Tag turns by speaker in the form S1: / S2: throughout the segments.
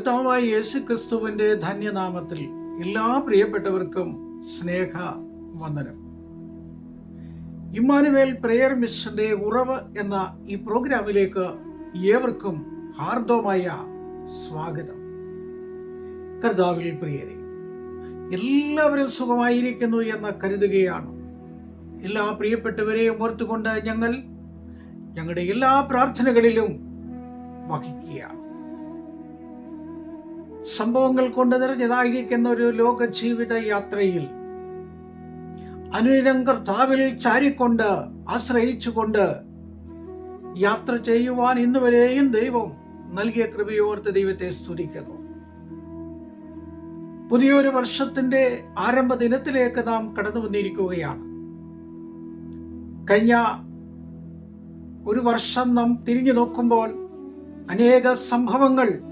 S1: കർത്താവായ യേശു ക്രിസ്തുവിന്റെ ധന്യനാമത്തിൽ എല്ലാ പ്രിയപ്പെട്ടവർക്കും സ്നേഹ വന്ദനം ഇമ്മാനുവേൽ പ്രെയർ മിഷന്റെ ഉറവ് എന്ന ഈ പ്രോഗ്രാമിലേക്ക് ഏവർക്കും ഹാർദവമായ സ്വാഗതം. കർത്താവിൽ പ്രിയരെ എല്ലാവരും സുഖമായിരിക്കുന്നു എന്ന് കരുതുകയാണ്. എല്ലാ പ്രിയപ്പെട്ടവരെയും ഓർത്തുകൊണ്ട് ഞങ്ങൾ ഞങ്ങളുടെ എല്ലാ പ്രാർത്ഥനകളിലും വഹിക്കുകയാണ്. സംഭവങ്ങൾ കൊണ്ട് നിറഞ്ഞതായിരിക്കുന്ന ഒരു ലോക ജീവിത യാത്രയിൽ അനുദിനം കർത്താവിൽ ചാരിക്കൊണ്ട് ആശ്രയിച്ചുകൊണ്ട് യാത്ര ചെയ്യുവാൻ ഇന്നുവരെയും ദൈവം നൽകിയ കൃപയോർത്ത് ദൈവത്തെ സ്തുതിക്കുന്നു. പുതിയൊരു വർഷത്തിന്റെ ആരംഭ ദിനത്തിലേക്ക് നാം കടന്നു വന്നിരിക്കുകയാണ്. കഴിഞ്ഞ ഒരു വർഷം നാം തിരിഞ്ഞു നോക്കുമ്പോൾ അനേക സംഭവങ്ങൾ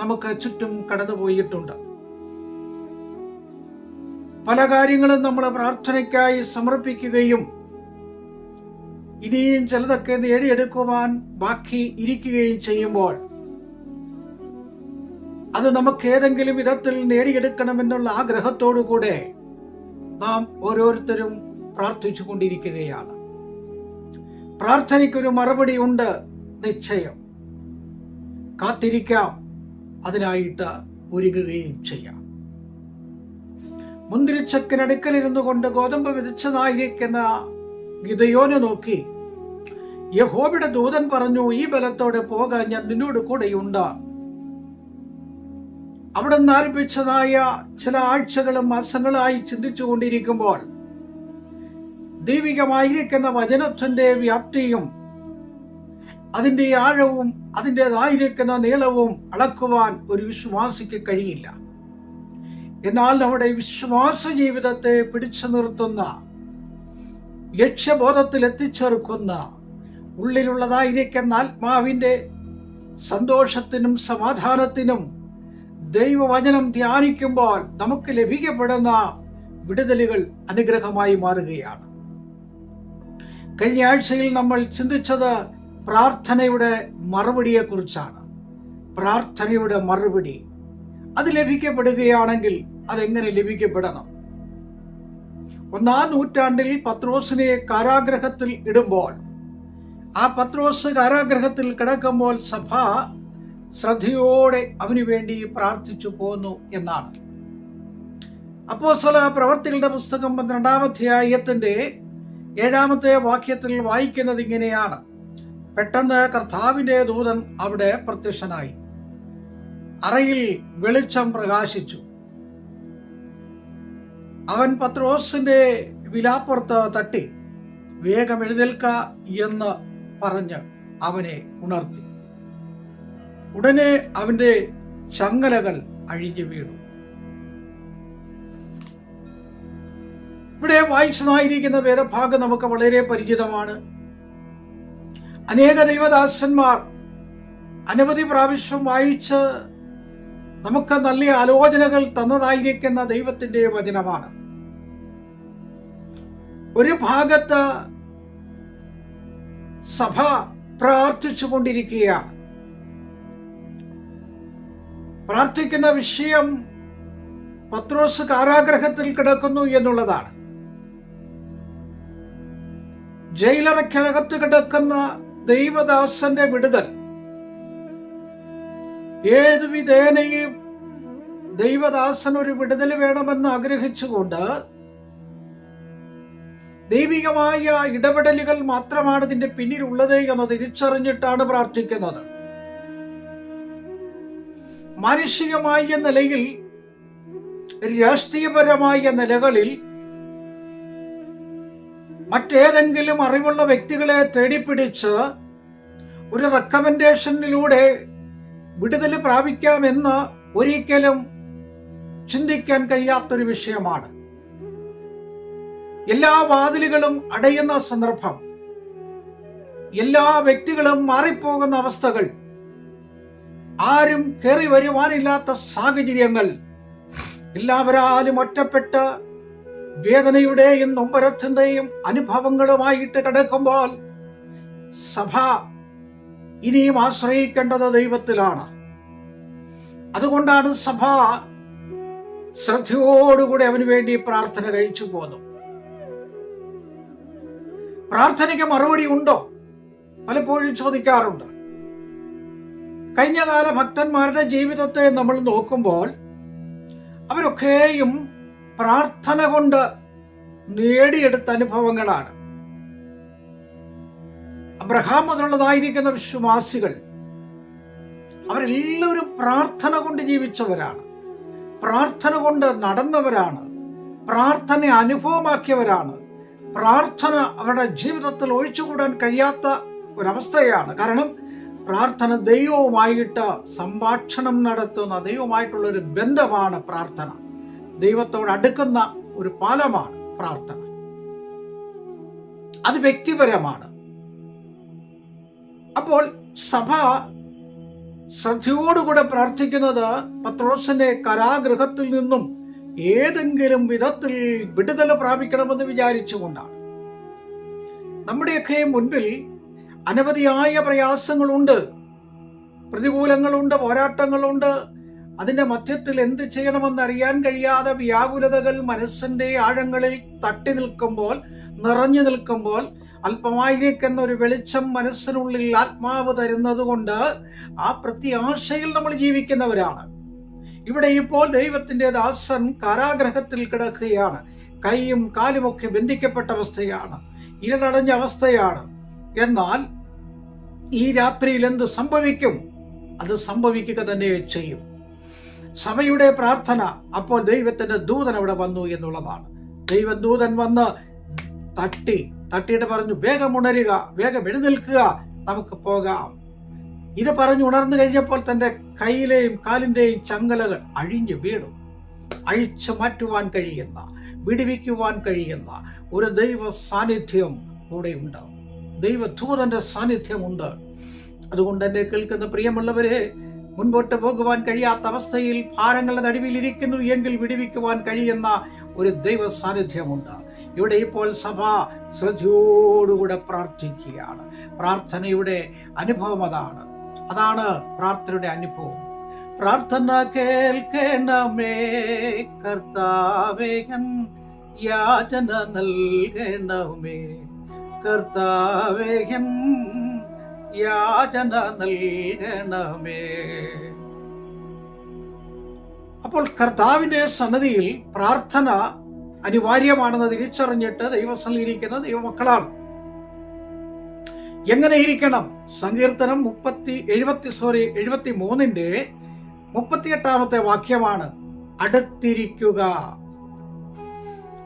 S1: നമുക്ക് ചുറ്റും കടന്നുപോയിട്ടുണ്ട്. പല കാര്യങ്ങളും നമ്മൾ പ്രാർത്ഥനയ്ക്കായി സമർപ്പിക്കുകയും ഇനിയും ചിലതൊക്കെ നേടിയെടുക്കുവാൻ ബാക്കി ഇരിക്കുകയും ചെയ്യുമ്പോൾ അത് നമുക്ക് ഏതെങ്കിലും വിധത്തിൽ നേടിയെടുക്കണമെന്നുള്ള ആഗ്രഹത്തോടുകൂടെ നാം ഓരോരുത്തരും പ്രാർത്ഥിച്ചു കൊണ്ടിരിക്കുകയാണ്. പ്രാർത്ഥനയ്ക്കൊരു മറുപടി ഉണ്ട് നിശ്ചയം. കാത്തിരിക്കാം. അതിനായിട്ട് ഒരുങ്ങുകയും ചെയ്യാം. മുന്തിരിച്ചക്കിനടുക്കലിരുന്നു കൊണ്ട് ഗോതമ്പ് വിതച്ചതായിരിക്കുന്ന ഗിതയോനെ നോക്കി യഹോബിയുടെ ദൂതൻ പറഞ്ഞു ഈ ബലത്തോടെ പോകാൻ ഞാൻ നിന്നോട് കൂടെയുണ്ട്. അവിടെ നിന്ന് ആരംഭിച്ചതായ ചില ആഴ്ചകളും മാസങ്ങളായി ചിന്തിച്ചു കൊണ്ടിരിക്കുമ്പോൾ ദൈവികമായിരിക്കുന്ന വചനത്തിന്റെ വ്യാപ്തിയും അതിന്റെ ആഴവും അതിന്റെതായിരിക്കുന്ന നീളവും അളക്കുവാൻ ഒരു വിശ്വാസിക്ക് കഴിയില്ല. എന്നാൽ നമ്മുടെ വിശ്വാസ ജീവിതത്തെ പിടിച്ചു നിർത്തുന്ന ലക്ഷ്യബോധത്തിൽ എത്തിച്ചേർക്കുന്ന ഉള്ളിലുള്ളതായിരിക്കുന്ന ആത്മാവിന്റെ സന്തോഷത്തിനും സമാധാനത്തിനും ദൈവവചനം ധ്യാനിക്കുമ്പോൾ നമുക്ക് ലഭിക്കപ്പെടുന്ന വിടുതലുകൾ അനുഗ്രഹമായി മാറുകയാണ്. കഴിഞ്ഞ ആഴ്ചയിൽ നമ്മൾ ചിന്തിച്ചത് പ്രാർത്ഥനയുടെ മറുപടിയെക്കുറിച്ചാണ്. പ്രാർത്ഥനയുടെ മറുപടി. അത് ലഭിക്കപ്പെടുകയാണെങ്കിൽ അതെങ്ങനെ ലഭിക്കപ്പെടണം? ഒന്നാം നൂറ്റാണ്ടിൽ പത്രോസിനെ കാരാഗ്രഹത്തിൽ ഇടുമ്പോൾ ആ പത്രോസ് കാരാഗ്രഹത്തിൽ കിടക്കുമ്പോൾ സഭ ശ്രദ്ധയോടെ അവന് വേണ്ടി പ്രാർത്ഥിച്ചു പോന്നു എന്നാണ്. അപ്പോ സല പ്രവർത്തികളുടെ പുസ്തകം പന്ത്രണ്ടാമധ്യായത്തിന്റെ ഏഴാമത്തെ വാക്യത്തിൽ വായിക്കുന്നത് ഇങ്ങനെയാണ്. പെട്ടെന്ന് കർത്താവിന്റെ ദൂതൻ അവിടെ പ്രത്യക്ഷനായി. അറയിൽ വെളിച്ചം പ്രകാശിച്ചു. അവൻ പത്രോസിന്റെ വിലാപ്പുറത്ത് തട്ടി വേഗം എഴുന്നേൽക്ക എന്ന് പറഞ്ഞ് അവനെ ഉണർത്തി. ഉടനെ അവന്റെ ചങ്ങലകൾ അഴിഞ്ഞു വീണു. ഇവിടെ വായിച്ചതായിരിക്കുന്ന വേദഭാഗം നമുക്ക് വളരെ പരിചിതമാണ്. അനേക ദൈവദാസന്മാർ അനവധി പ്രാവശ്യം വായിച്ച് നമുക്ക് നല്ല ആലോചനകൾ തന്നതായിരിക്കുന്ന ദൈവത്തിന്റെ വചനമാണ്. ഒരു ഭാഗത്ത് സഭ പ്രാർത്ഥിച്ചു കൊണ്ടിരിക്കുകയാണ്. പ്രാർത്ഥിക്കുന്ന വിഷയം പത്രോസ് കാരാഗ്രഹത്തിൽ കിടക്കുന്നു എന്നുള്ളതാണ്. ജയിലറയ്ക്കകത്ത് കിടക്കുന്ന ദൈവദാസന്റെ വിടുതൽ. ഏത് വിധേനയും ദൈവദാസൻ ഒരു വിടുതൽ വേണമെന്ന് ആഗ്രഹിച്ചുകൊണ്ട് ദൈവികമായ ഇടപെടലുകൾ മാത്രമാണ് ഇതിന്റെ പിന്നിലുള്ളത് എന്ന് തിരിച്ചറിഞ്ഞിട്ടാണ് പ്രാർത്ഥിക്കുന്നത്. മാനുഷികമായ നിലയിൽ രാഷ്ട്രീയപരമായ നിലകളിൽ മറ്റേതെങ്കിലും അറിവുള്ള വ്യക്തികളെ തേടിപ്പിടിച്ച് ഒരു റെക്കമെൻഡേഷനിലൂടെ വിടുതൽ പ്രാപിക്കാമെന്ന് ഒരിക്കലും ചിന്തിക്കാൻ കഴിയാത്തൊരു വിഷയമാണ്. എല്ലാ വാതിലുകളും അടയുന്ന സന്ദർഭം എല്ലാ വ്യക്തികളും മാറിപ്പോകുന്ന അവസ്ഥകൾ ആരും കയറി വരുവാനില്ലാത്ത സാഹചര്യങ്ങൾ എല്ലാവരും ഒറ്റപ്പെട്ട വേദനയുടെയും നൊമ്പരത്തിന്റെയും അനുഭവങ്ങളുമായിട്ട് കിടക്കുമ്പോൾ സഭ ഇനിയും ആശ്രയിക്കേണ്ടത് ദൈവത്തിലാണ്. അതുകൊണ്ടാണ് സഭ ശ്രദ്ധയോടുകൂടി അവന് വേണ്ടി പ്രാർത്ഥന കഴിച്ചു പോന്നു. പ്രാർത്ഥനയ്ക്ക് മറുപടി ഉണ്ടോ? പലപ്പോഴും ചോദിക്കാറുണ്ട്. കഴിഞ്ഞകാല ഭക്തന്മാരുടെ ജീവിതത്തെ നമ്മൾ നോക്കുമ്പോൾ അവരൊക്കെയും പ്രാർത്ഥന കൊണ്ട് നേടിയെടുത്ത അനുഭവങ്ങളാണ്. അബ്രഹാം മുതലുള്ളതായിരിക്കുന്ന വിശ്വാസികൾ അവരെല്ലാവരും പ്രാർത്ഥന കൊണ്ട് ജീവിച്ചവരാണ്. പ്രാർത്ഥന കൊണ്ട് നടന്നവരാണ്. പ്രാർത്ഥന അനുഭവമാക്കിയവരാണ്. പ്രാർത്ഥന അവരുടെ ജീവിതത്തിൽ ഒഴിച്ചുകൂടാൻ കഴിയാത്ത ഒരവസ്ഥയാണ്. കാരണം പ്രാർത്ഥന ദൈവവുമായിട്ട് സംഭാഷണം നടത്തുന്ന ദൈവമായിട്ടുള്ള ഒരു ബന്ധമാണ് പ്രാർത്ഥന. ദൈവത്തോട് അടുക്കുന്ന ഒരു പാലമാണ് പ്രാർത്ഥന. അത് വ്യക്തിപരമാണ്. അപ്പോൾ സഭ ശ്രദ്ധയോടുകൂടെ പ്രാർത്ഥിക്കുന്നത് പത്രോസിന്റെ കരാഗൃഹത്തിൽ നിന്നും ഏതെങ്കിലും വിധത്തിൽ വിടുതല പ്രാപിക്കണമെന്ന് വിചാരിച്ചുകൊണ്ടാണ്. നമ്മുടെയൊക്കെ മുൻപിൽ അനവധിയായ പ്രയാസങ്ങളുണ്ട്. പ്രതികൂലങ്ങളുണ്ട് പോരാട്ടങ്ങളുണ്ട്. അതിന്റെ മധ്യത്തിൽ എന്ത് ചെയ്യണമെന്ന് അറിയാൻ കഴിയാതെ വ്യാകുലതകൾ മനസ്സിന്റെ ആഴങ്ങളിൽ തട്ടി നിൽക്കുമ്പോൾ നിറഞ്ഞു നിൽക്കുമ്പോൾ അല്പമായിരിക്കുന്ന ഒരു വെളിച്ചം മനസ്സിനുള്ളിൽ ആത്മാവ് തരുന്നത് കൊണ്ട് ആ പ്രത്യാശയിൽ നമ്മൾ ജീവിക്കുന്നവരാണ്. ഇവിടെ ഇപ്പോൾ ദൈവത്തിന്റെ ദാസൻ കാരാഗ്രഹത്തിൽ കിടക്കുകയാണ്. കൈയും കാലുമൊക്കെ ബന്ധിക്കപ്പെട്ട അവസ്ഥയാണ്. ഇരടഞ്ഞ അവസ്ഥയാണ്. എന്നാൽ ഈ രാത്രിയിൽ എന്ത് സംഭവിക്കും? അത് സംഭവിക്കുക തന്നെ ചെയ്യും. സഭയുടെ പ്രാർത്ഥന അപ്പോൾ ദൈവത്തിന്റെ ദൂതൻ അവിടെ വന്നു എന്നുള്ളതാണ്. ദൈവദൂതൻ വന്ന് തട്ടി തട്ടിയിട്ട് പറഞ്ഞു വേഗം ഉണരുക വേഗം എഴുന്നേൽക്കുക നമുക്ക് പോകാം. ഇത് പറഞ്ഞു ഉണർന്നു കഴിഞ്ഞപ്പോൾ തന്റെ കയ്യിലെയും കാലിന്റെയും ചങ്ങലകൾ അഴിഞ്ഞു വീണു. അഴിച്ചു മാറ്റുവാൻ കഴിയുന്ന വിടുവിക്കുവാൻ കഴിയുന്ന ഒരു ദൈവ സാന്നിധ്യം കൂടെ ഉണ്ട്. ദൈവദൂതന്റെ സാന്നിധ്യമുണ്ട്. അതുകൊണ്ട് എന്നെ കേൾക്കുന്ന പ്രിയമുള്ളവരെ മുൻപോട്ട് പോകുവാൻ കഴിയാത്ത അവസ്ഥയിൽ ഭാരങ്ങളുടെ നടുവിലിരിക്കുന്നു എങ്കിൽ വിടുവിക്കുവാൻ കഴിയുന്ന ഒരു ദൈവ സാന്നിധ്യമുണ്ട് ഇവിടെ ഇപ്പോൾ സഭ ശ്രദ്ധയോടുകൂടെ പ്രാർത്ഥിക്കുകയാണ്. പ്രാർത്ഥനയുടെ അനുഭവം അതാണ്. അതാണ് പ്രാർത്ഥനയുടെ അനുഭവം. പ്രാർത്ഥന കേൾക്കണമേ കർത്താവേകൻ യാചന നൽകണമേ. കർത്താവേകൻ യാചന നൽകണമേ. അപ്പോൾ കർത്താവിന്റെ സന്നദ്ധിയിൽ പ്രാർത്ഥന അനിവാര്യമാണെന്ന് തിരിച്ചറിഞ്ഞിട്ട് ദൈവസ്ഥലിരിക്കുന്ന ദൈവമക്കളാണ്. എങ്ങനെ ഇരിക്കണം സങ്കീർത്തനം മുപ്പത്തി എഴുപത്തി സോറി എഴുപത്തി മൂന്നിന്റെ മുപ്പത്തിയെട്ടാമത്തെ വാക്യമാണ് അടുത്തിരിക്കുക.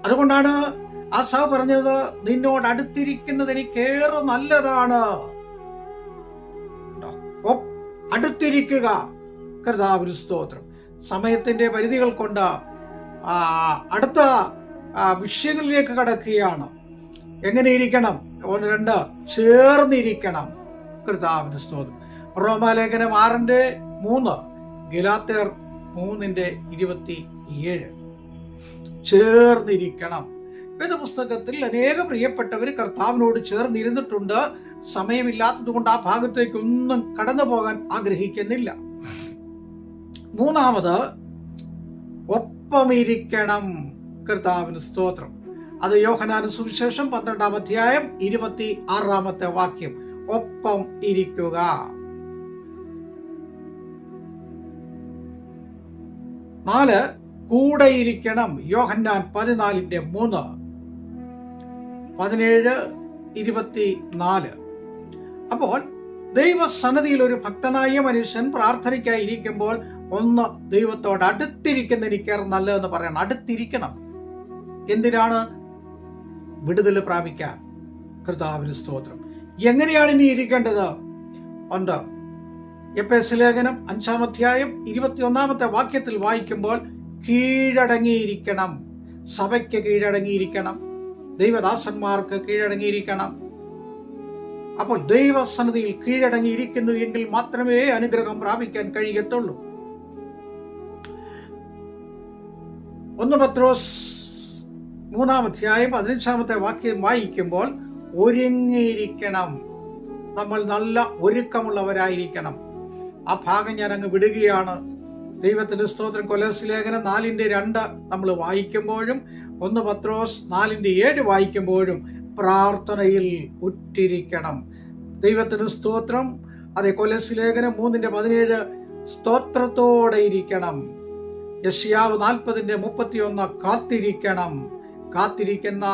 S1: അതുകൊണ്ടാണ് ആസാവ് പറഞ്ഞത് നിന്നോട് അടുത്തിരിക്കുന്നത് എനിക്കേറെ നല്ലതാണ്. അടുത്തിരിക്കുക. കർത്താവിന് സ്തോത്രം. സമയത്തിന്റെ പരിധികൾ കൊണ്ട് അടുത്ത വിഷയങ്ങളിലേക്ക് കടക്കുകയാണ്. എങ്ങനെ ഇരിക്കണം ഒന്ന് രണ്ട് ചേർന്നിരിക്കണം. കർത്താവിന് സ്തോത്രം. റോമാലേഖനം ആറിന്റെ മൂന്ന് ഗലാത്തേർ മൂന്നിന്റെ ഇരുപത്തി ഏഴ് ചേർന്നിരിക്കണം. വേദപുസ്തകത്തിൽ അനേകം പ്രിയപ്പെട്ടവർ കർത്താവിനോട് ചേർന്നിരുന്നിട്ടുണ്ട്. സമയമില്ലാത്തതുകൊണ്ട് ആ ഭാഗത്തേക്കൊന്നും കടന്നു പോകാൻ ആഗ്രഹിക്കുന്നില്ല. മൂന്നാമത് ഒപ്പമിരിക്കണം. കർത്താവിന് സ്തോത്രം. അത് യോഹനാന സുവിശേഷം പന്ത്രണ്ടാം അധ്യായം ഇരുപത്തി ആറാമത്തെ വാക്യം. ഒപ്പം ഇരിക്കുക. നാല് കൂടെ ഇരിക്കണം. യോഹന്നാൻ പതിനാലിന്റെ മൂന്ന്. പതിനേഴ് ഇരുപത്തി നാല്. അപ്പോൾ ദൈവസന്നതിയിൽ ഒരു ഭക്തനായ മനുഷ്യൻ പ്രാർത്ഥനയ്ക്കായി ഇരിക്കുമ്പോൾ ഒന്ന് ദൈവത്തോട് അടുത്തിരിക്കുന്ന എനിക്കേറെ നല്ലതെന്ന് പറയണം. അടുത്തിരിക്കണം. എന്തിനാണ്? വിടുതൽ പ്രാപിക്കാൻ. കൃതാവിന് സ്തോത്രം. എങ്ങനെയാണ് ഇനി ഇരിക്കേണ്ടത്? ഉണ്ട്. എപ്പ എസ് ലേഖനം അഞ്ചാം അധ്യായം ഇരുപത്തിയൊന്നാമത്തെ വാക്യത്തിൽ വായിക്കുമ്പോൾ കീഴടങ്ങിയിരിക്കണം. സഭയ്ക്ക് കീഴടങ്ങിയിരിക്കണം. ദൈവദാസന്മാർക്ക് കീഴടങ്ങിയിരിക്കണം. അപ്പോൾ ദൈവസന്നിധിയിൽ കീഴടങ്ങിയിരിക്കുന്നു എങ്കിൽ മാത്രമേ അനുഗ്രഹം പ്രാപിക്കാൻ കഴിയത്തുള്ളൂ. ഒന്ന് പത്രോസ് മൂന്നാം അധ്യായം പതിനഞ്ചാമത്തെ വാക്യം വായിക്കുമ്പോൾ ഒരുങ്ങിയിരിക്കണം. നമ്മൾ നല്ല ഒരുക്കമുള്ളവരായിരിക്കണം. ആ ഭാഗം ഞാൻ അങ്ങ് വിടുകയാണ്. ദൈവത്തിന്റെ സ്തോത്രം കൊലസ് ലേഖനം നാലിന്റെ രണ്ട് നമ്മൾ വായിക്കുമ്പോഴും ഒന്ന് പത്രോസ് നാലിന്റെ ഏഴ് വായിക്കുമ്പോഴും പ്രാർത്ഥനയിൽ ഉറ്റിരിക്കണം. ദൈവത്തിന് സ്തോത്രം അതെ കൊലസ് ലേഖനം മൂന്നിന്റെ പതിനേഴ് സ്തോത്രത്തോടെ ഇരിക്കണം. യഷ്യാവ് നാൽപ്പതിന്റെ മുപ്പത്തിയൊന്ന് കാത്തിരിക്കണം. കാത്തിരിക്കുന്ന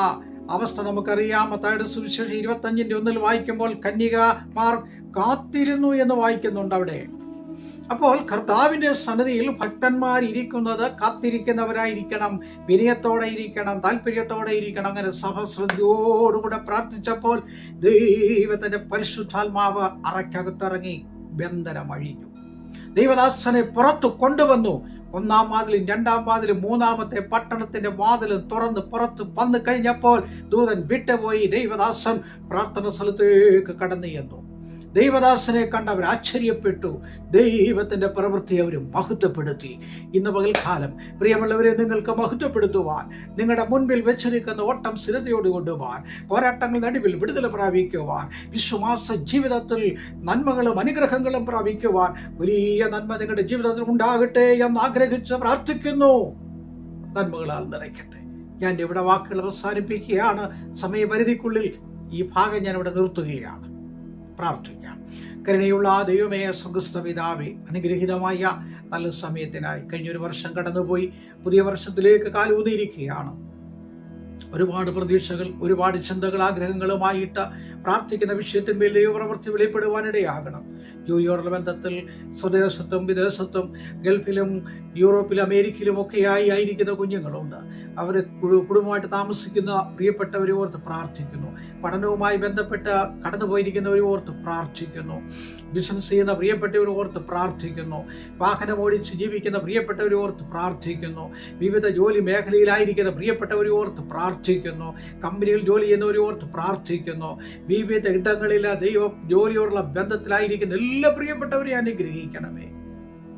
S1: അവസ്ഥ നമുക്കറിയാം. മത്തായുടെ സുവിശേഷം ഇരുപത്തഞ്ചിന്റെ ഒന്നിൽ വായിക്കുമ്പോൾ കന്യകമാർ കാത്തിരുന്നു എന്ന് വായിക്കുന്നുണ്ട് അവിടെ. അപ്പോൾ കർത്താവിന്റെ സന്നദ്ധിയിൽ ഭക്തന്മാർ ഇരിക്കുന്നത് കാത്തിരിക്കുന്നവരായിരിക്കണം. വിനയത്തോടെ ഇരിക്കണം താല്പര്യത്തോടെ ഇരിക്കണം. അങ്ങനെ സഹശ്രദ്ധയോടുകൂടെ പ്രാർത്ഥിച്ചപ്പോൾ ദൈവത്തിന്റെ പരിശുദ്ധാത്മാവ് അറയ്ക്കകത്തിറങ്ങി ബന്ധനം അഴിഞ്ഞു ദൈവദാസനെ പുറത്തു കൊണ്ടുവന്നു. ഒന്നാം വാതിലും രണ്ടാം വാതിലും മൂന്നാമത്തെ പട്ടണത്തിന്റെ വാതിലും തുറന്ന് പുറത്ത് വന്നു കഴിഞ്ഞപ്പോൾ ദൂതൻ വിട്ടുപോയി. ദൈവദാസൻ പ്രാർത്ഥന സ്ഥലത്തേക്ക് കടന്നു ചെന്നു. ദൈവദാസനെ കണ്ടവർ ആശ്ചര്യപ്പെട്ടു. ദൈവത്തിന്റെ പ്രവൃത്തി അവർ മഹത്വപ്പെടുത്തി. ഇന്ന് പകൽക്കാലം പ്രിയമുള്ളവരെ നിങ്ങൾക്ക് മഹത്വപ്പെടുത്തുവാൻ നിങ്ങളുടെ മുൻപിൽ വെച്ചിരിക്കുന്ന ഓട്ടം സ്ഥിരതയോട് കൊണ്ടുപോകാൻ പോരാട്ടങ്ങൾ നടുവിൽ വിടുതൽ പ്രാപിക്കുവാൻ വിശ്വാസ ജീവിതത്തിൽ നന്മകളും അനുഗ്രഹങ്ങളും പ്രാപിക്കുവാൻ വലിയ നന്മ നിങ്ങളുടെ ജീവിതത്തിൽ ഉണ്ടാകട്ടെ എന്ന് ആഗ്രഹിച്ച് പ്രാർത്ഥിക്കുന്നു. നന്മകളാൽ നിറയ്ക്കട്ടെ. ഞാൻ ഇവിടെ വാക്കുകൾ അവസാനിപ്പിക്കുകയാണ്. സമയപരിധിക്കുള്ളിൽ ഈ ഭാഗം ഞാൻ ഇവിടെ നിർത്തുകയാണ്. പ്രാർത്ഥിക്കാം. കരുണയുള്ള ദൈവമേ സ്വഗസ്ഥ പിതാവേ അനുഗ്രഹീതമായ നല്ല സമയത്തിനായി കഴിഞ്ഞൊരു വർഷം കടന്നുപോയി പുതിയ വർഷത്തിലേക്ക് കാലൂന്നിയിരിക്കുകയാണ് ഒരുപാട് പ്രതീക്ഷകൾ ഒരുപാട് ചിന്തകൾ ആഗ്രഹങ്ങളുമായിട്ട് പ്രാർത്ഥിക്കുന്ന വിഷയത്തിന്മേൽ ദൈവപ്രവൃത്തി വെളിപ്പെടുവാനിടയാകണം. ജോലിയോടുള്ള ബന്ധത്തിൽ സ്വദേശത്തും വിദേശത്തും ഗൾഫിലും യൂറോപ്പിലും അമേരിക്കയിലും ഒക്കെയായി ആയിരിക്കുന്ന കുഞ്ഞുങ്ങളുണ്ട്. അവർ കുടുംബമായിട്ട് താമസിക്കുന്ന പ്രിയപ്പെട്ടവരെ ഓർത്ത് പ്രാർത്ഥിക്കുന്നു. പഠനവുമായി ബന്ധപ്പെട്ട് കടന്നുപോയിരിക്കുന്നവരെ ഓർത്ത് പ്രാർത്ഥിക്കുന്നു. ബിസിനസ് ചെയ്യുന്ന പ്രിയപ്പെട്ടവരെ ഓർത്ത് പ്രാർത്ഥിക്കുന്നു. വാഹനം ഓടിച്ച് ജീവിക്കുന്ന പ്രിയപ്പെട്ടവരെ ഓർത്ത് പ്രാർത്ഥിക്കുന്നു. വിവിധ ജോലി മേഖലയിലായിരിക്കുന്ന പ്രിയപ്പെട്ടവരെ ഓർത്ത് പ്രാർത്ഥിക്കുന്നു. കമ്പനിയിൽ ജോലി ചെയ്യുന്നവരെ ഓർത്ത് പ്രാർത്ഥിക്കുന്നു. വിവിധ ഇടങ്ങളിൽ ദൈവ ജോലിയോടുള്ള ബന്ധത്തിലായിരിക്കുന്ന എല്ലാ പ്രിയപ്പെട്ടവരെ അനുഗ്രഹിക്കണമേ.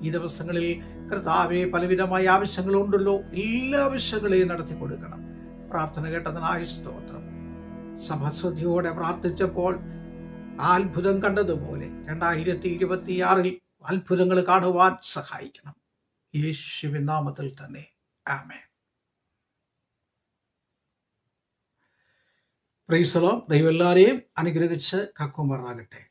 S1: ഈ ദിവസങ്ങളിൽ കർത്താവെ പലവിധമായ ആവശ്യങ്ങളുണ്ടല്ലോ. എല്ലാ ആവശ്യങ്ങളെയും നടത്തി കൊടുക്കണം. പ്രാർത്ഥന കേട്ടതിനായ സ്തോത്രം. സഭസ്വതിയോടെ പ്രാർത്ഥിച്ചപ്പോൾ അത്ഭുതം കണ്ടതുപോലെ രണ്ടായിരത്തി ഇരുപത്തിയാറിൽ അത്ഭുതങ്ങൾ കാണുവാൻ സഹായിക്കണം. യേശുവിൻ നാമത്തിൽ തന്നെ. ആമേ പ്രൈസലോ ദൈവം എല്ലാവരെയും അനുഗ്രഹിച്ച് കക്കുമാറാകട്ടെ.